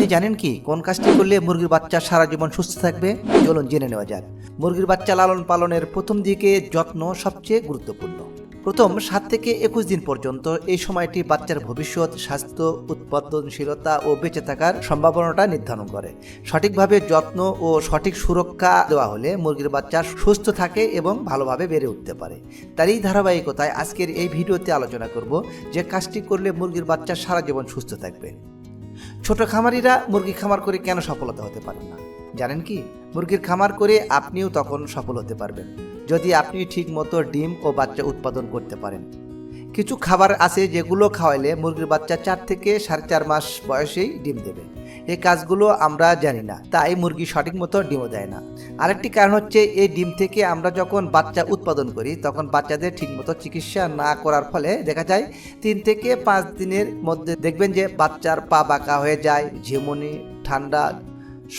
আপনি জানেন কি? কোন কাজটি করলে মুরগির বাচ্চা সারা জীবন সুস্থ থাকবে? চলুন জেনে নেওয়া যাক। মুরগির বাচ্চা লালন পালনের প্রথম দিকে যত্ন সবচেয়ে গুরুত্বপূর্ণ। প্রথম সাত থেকে একুশ দিন পর্যন্ত এই সময়টি বাচ্চার ভবিষ্যৎ, স্বাস্থ্য, উৎপাদনশীলতা ও বেঁচে থাকার সম্ভাবনাটা নির্ধারণ করে। সঠিকভাবে যত্ন ও সঠিক সুরক্ষা দেওয়া হলে মুরগির বাচ্চা সুস্থ থাকে এবং ভালোভাবে বেড়ে উঠতে পারে। তার এই ধারাবাহিকতায় আজকের এই ভিডিওতে আলোচনা করব যে কাজটি করলে মুরগির বাচ্চা সারা জীবন সুস্থ থাকবে। ছোট খামারিরা মুরগি খামার করে কেন সফলতা হতে পারেন না? জানেন কি? মুরগির খামার করে আপনিও তখন সফল হতে পারবেন। যদি আপনি ঠিক মতো ডিম ও বাচ্চা উৎপাদন করতে পারেন। কিছু খাবার আছে যেগুলো খাওয়াইলে মুরগির বাচ্চা চার থেকে সাড়ে চার মাস বয়সেই ডিম দেবে। এই কাজগুলো আমরা জানি না, তাই মুরগি সঠিক মতো ডিমও দেয় না। আরেকটি কারণ হচ্ছে এই ডিম থেকে আমরা যখন বাচ্চা উৎপাদন করি, তখন বাচ্চাদের ঠিকমতো চিকিৎসা না করার ফলে দেখা যায় তিন থেকে পাঁচ দিনের মধ্যে দেখবেন যে বাচ্চার পা বাঁকা হয়ে যায়, ঝিমুনি, ঠান্ডা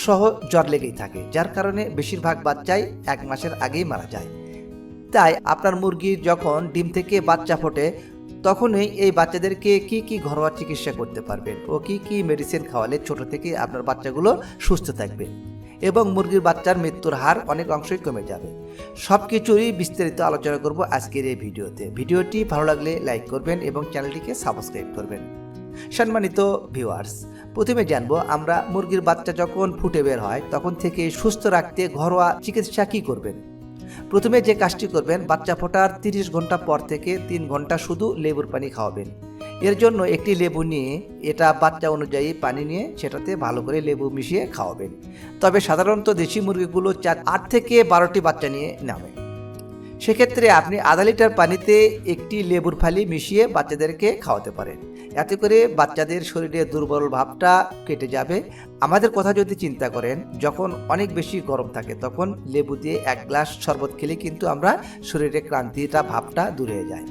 সহ জ্বর লেগেই থাকে, যার কারণে বেশিরভাগ বাচ্চাই এক মাসের আগেই মারা যায়। তাই আপনার মুরগির যখন ডিম থেকে বাচ্চা ফোটে তখনই এই বাচ্চাদেরকে কি কি ঘরোয়া চিকিৎসা করতে পারবেন ও কি কি মেডিসিন খাওয়ালে ছোট থেকে আপনার বাচ্চাগুলো সুস্থ থাকবে? এবং মুরগির বাচ্চার মৃত্যুর হার অনেক অংশই কমে যাবে। সব কিছুরই বিস্তারিত আলোচনা করব আজকের এই ভিডিওতে। ভিডিওটি ভালো লাগলে লাইক করবেন এবং চ্যানেলটিকে সাবস্ক্রাইব করবেন। সম্মানিত ভিউয়ার্স প্রথমে জানব আমরা মুরগির বাচ্চা যখন ফুটে বের হয়, তখন থেকে সুস্থ রাখতে ঘরোয়া চিকিৎসা কী করবেন? প্রথমে যে কাজটি করবেন, বাচ্চা ফোটার তিরিশ ঘণ্টা পর থেকে তিন ঘণ্টা শুধু লেবুর পানি খাওয়াবেন। এর জন্য একটি লেবু নিয়ে, এটা বাচ্চা অনুযায়ী পানি নিয়ে সেটাতে ভালো করে লেবু মিশিয়ে খাওয়াবেন। তবে সাধারণত দেশি মুরগিগুলো চার আট থেকে বারোটি বাচ্চা নিয়ে নামে সেক্ষেত্রে আপনি আধা লিটার পানিতে একটি লেবুর ফালি মিশিয়ে বাচ্চাদেরকে খাওয়াতে পারেন। এতে করে বাচ্চাদের শরীরে দুর্বল ভাবটা কেটে যাবে। আমাদের কথা যদি চিন্তা করেন, যখন অনেক বেশি গরম থাকে, তখন লেবু দিয়ে এক গ্লাস শরবত খেলে কিন্তু আমরা শরীরে ক্রান্তিটা ভাবটা দূরে যায়।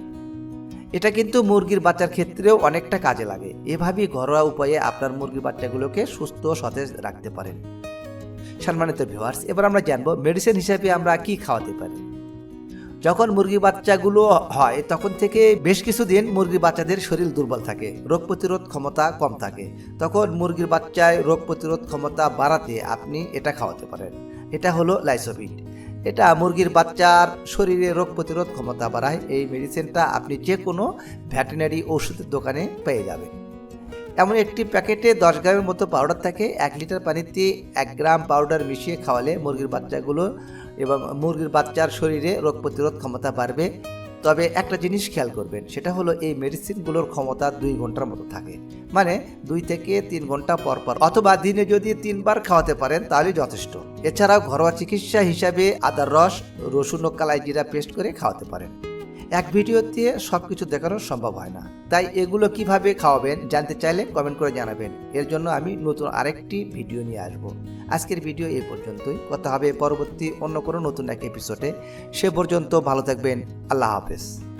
এটা কিন্তু মুরগির বাচ্চার ক্ষেত্রেও অনেকটা কাজে লাগে। এভাবেই ঘরোয়া উপায়ে আপনার মুরগির বাচ্চাগুলোকে সুস্থ সতেজ রাখতে পারেন। সম্মানিত ভিউয়ার্স এবার আমরা জানব মেডিসিন হিসেবে আমরা কি খাওয়াতে পারি। যখন মুরগি বাচ্চাগুলো হয়, তখন থেকে বেশ কিছুদিন মুরগি বাচ্চাদের শরীর দুর্বল থাকে, রোগ প্রতিরোধ ক্ষমতা কম থাকে। তখন মুরগির বাচ্চায় রোগ প্রতিরোধ ক্ষমতা বাড়াতে আপনি এটা খাওয়াতে পারেন। এটা হলো লাইসোভিট এটা মুরগির বাচ্চার শরীরে রোগ প্রতিরোধ ক্ষমতা বাড়ায়। এই মেডিসিনটা আপনি যে কোনো ভ্যাটেনারি ওষুধের দোকানে পেয়ে যাবেন। এমন একটি প্যাকেটে দশ গ্রামের মতো পাউডার থাকে। এক লিটার পানিতে এক গ্রাম পাউডার মিশিয়ে খাওয়ালে মুরগির বাচ্চাগুলো এবং মুরগির বাচ্চার শরীরে রোগ প্রতিরোধ ক্ষমতা বাড়বে। তবে একটা জিনিস খেয়াল করবেন, সেটা হলো এই মেডিসিনগুলোর ক্ষমতা দুই ঘণ্টার মতো থাকে। মানে দুই থেকে তিন ঘণ্টা পর পর, অথবা দিনে যদি তিনবার খাওয়াতে পারেন, তাহলে যথেষ্ট। এছাড়াও ঘরোয়া চিকিৎসা হিসাবে আদার রস, রসুন ও কালাই জিরা পেস্ট করে খাওয়াতে পারেন। এক ভিডিওতে সব কিছু দেখানো সম্ভব হয় না। তাই এগুলো কীভাবে খাওয়াবেন জানতে চাইলে কমেন্ট করে জানাবেন। এর জন্য আমি নতুন আরেকটি ভিডিও নিয়ে আসব। আজকের ভিডিও এ পর্যন্তই। কথা হবে পরবর্তী অন্য কোনো নতুন এক এপিসোডে সে পর্যন্ত ভালো থাকবেন। আল্লাহ হাফেজ।